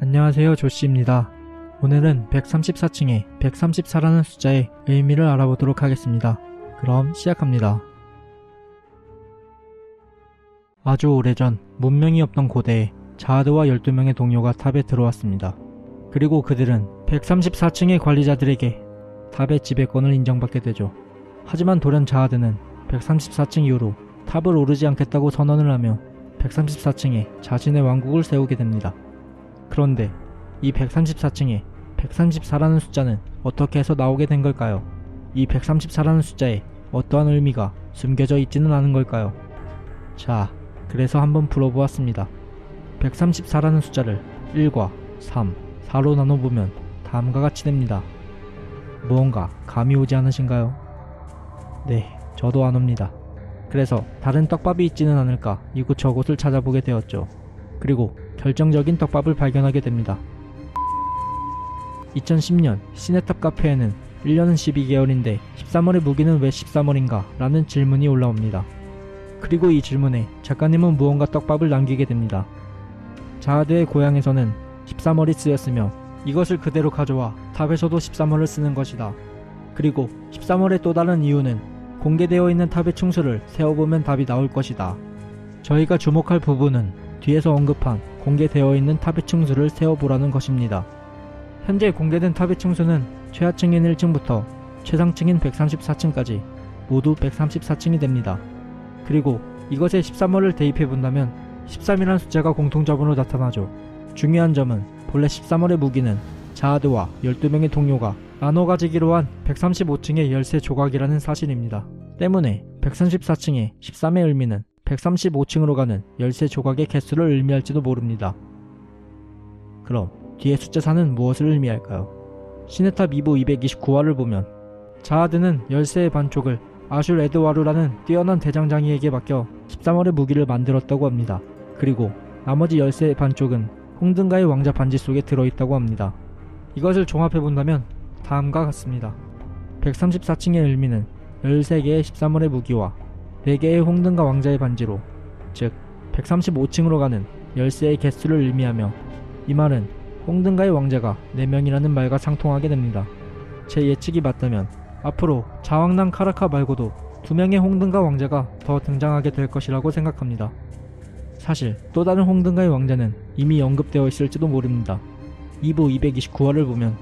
안녕하세요 조씨입니다. 오늘은 134층에 134라는 숫자의 의미를 알아보도록 하겠습니다. 그럼 시작합니다. 아주 오래전 문명이 없던 고대에 자하드와 12명의 동료가 탑에 들어왔습니다. 그리고 그들은 134층의 관리자들에게 탑의 지배권을 인정받게 되죠. 하지만 돌연 자하드는 134층 이후로 탑을 오르지 않겠다고 선언을 하며 134층에 자신의 왕국을 세우게 됩니다. 그런데 이 134층에 134라는 숫자는 어떻게 해서 나오게 된 걸까요? 이 134라는 숫자에 어떠한 의미가 숨겨져 있지는 않은 걸까요? 자, 그래서 한번 풀어보았습니다. 134라는 숫자를 1과 3, 4로 나눠보면 다음과 같이 됩니다. 무언가 감이 오지 않으신가요? 네, 저도 안 옵니다. 그래서 다른 떡밥이 있지는 않을까 이곳저곳을 찾아보게 되었죠. 그리고 결정적인 떡밥을 발견하게 됩니다. 2010년 시네탑 카페에는 1년은 12개월인데 13월의 무기는 왜 13월인가? 라는 질문이 올라옵니다. 그리고 이 질문에 작가님은 무언가 떡밥을 남기게 됩니다. 자하드의 고향에서는 13월이 쓰였으며 이것을 그대로 가져와 탑에서도 13월을 쓰는 것이다. 그리고 13월의 또 다른 이유는 공개되어 있는 탑의 충수를 세어보면 답이 나올 것이다. 저희가 주목할 부분은 뒤에서 언급한 공개되어 있는 탑의 층수를 세어보라는 것입니다. 현재 공개된 탑의 층수는 최하층인 1층부터 최상층인 134층까지 모두 134층이 됩니다. 그리고 이것에 13월을 대입해 본다면 13이라는 숫자가 공통점으로 나타나죠. 중요한 점은 본래 13월의 무기는 자하드와 12명의 동료가 나눠 가지기로 한 135층의 열쇠 조각이라는 사실입니다. 때문에 134층의 13의 의미는 135층으로 가는 열쇠 조각의 개수를 의미할지도 모릅니다. 그럼 뒤에 숫자 4는 무엇을 의미할까요? 시네탑 2부 229화를 보면 자하드는 열쇠의 반쪽을 아슐 에드와르라는 뛰어난 대장장이에게 맡겨 13월의 무기를 만들었다고 합니다. 그리고 나머지 열쇠의 반쪽은 홍등가의 왕자 반지 속에 들어있다고 합니다. 이것을 종합해본다면 다음과 같습니다. 134층의 의미는 13개의 13월의 무기와 4개의 홍등가 왕자의 반지로 즉 135층으로 가는 열쇠의 개수를 의미하며 이 말은 홍등가의 왕자가 4명이라는 말과 상통하게 됩니다. 제 예측이 맞다면 앞으로 자왕난 카라카 말고도 2명의 홍등가 왕자가 더 등장하게 될 것이라고 생각합니다. 사실 또 다른 홍등가의 왕자는 이미 언급되어 있을지도 모릅니다. 2부 229화를 보면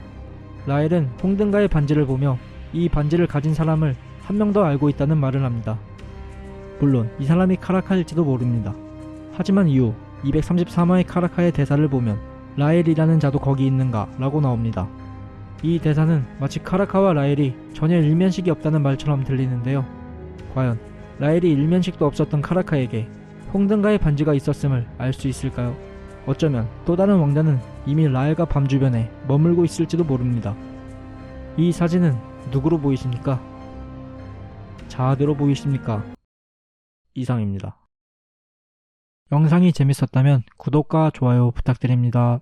라엘은 홍등가의 반지를 보며 이 반지를 가진 사람을 한 명 더 알고 있다는 말을 합니다. 물론 이 사람이 카라카일지도 모릅니다. 하지만 이후 233화의 카라카의 대사를 보면 라엘이라는 자도 거기 있는가 라고 나옵니다. 이 대사는 마치 카라카와 라엘이 전혀 일면식이 없다는 말처럼 들리는데요. 과연 라엘이 일면식도 없었던 카라카에게 홍등가의 반지가 있었음을 알 수 있을까요? 어쩌면 또 다른 왕자는 이미 라엘과 밤 주변에 머물고 있을지도 모릅니다. 이 사진은 누구로 보이십니까? 자아대로 보이십니까? 이상입니다. 영상이 재밌었다면 구독과 좋아요 부탁드립니다.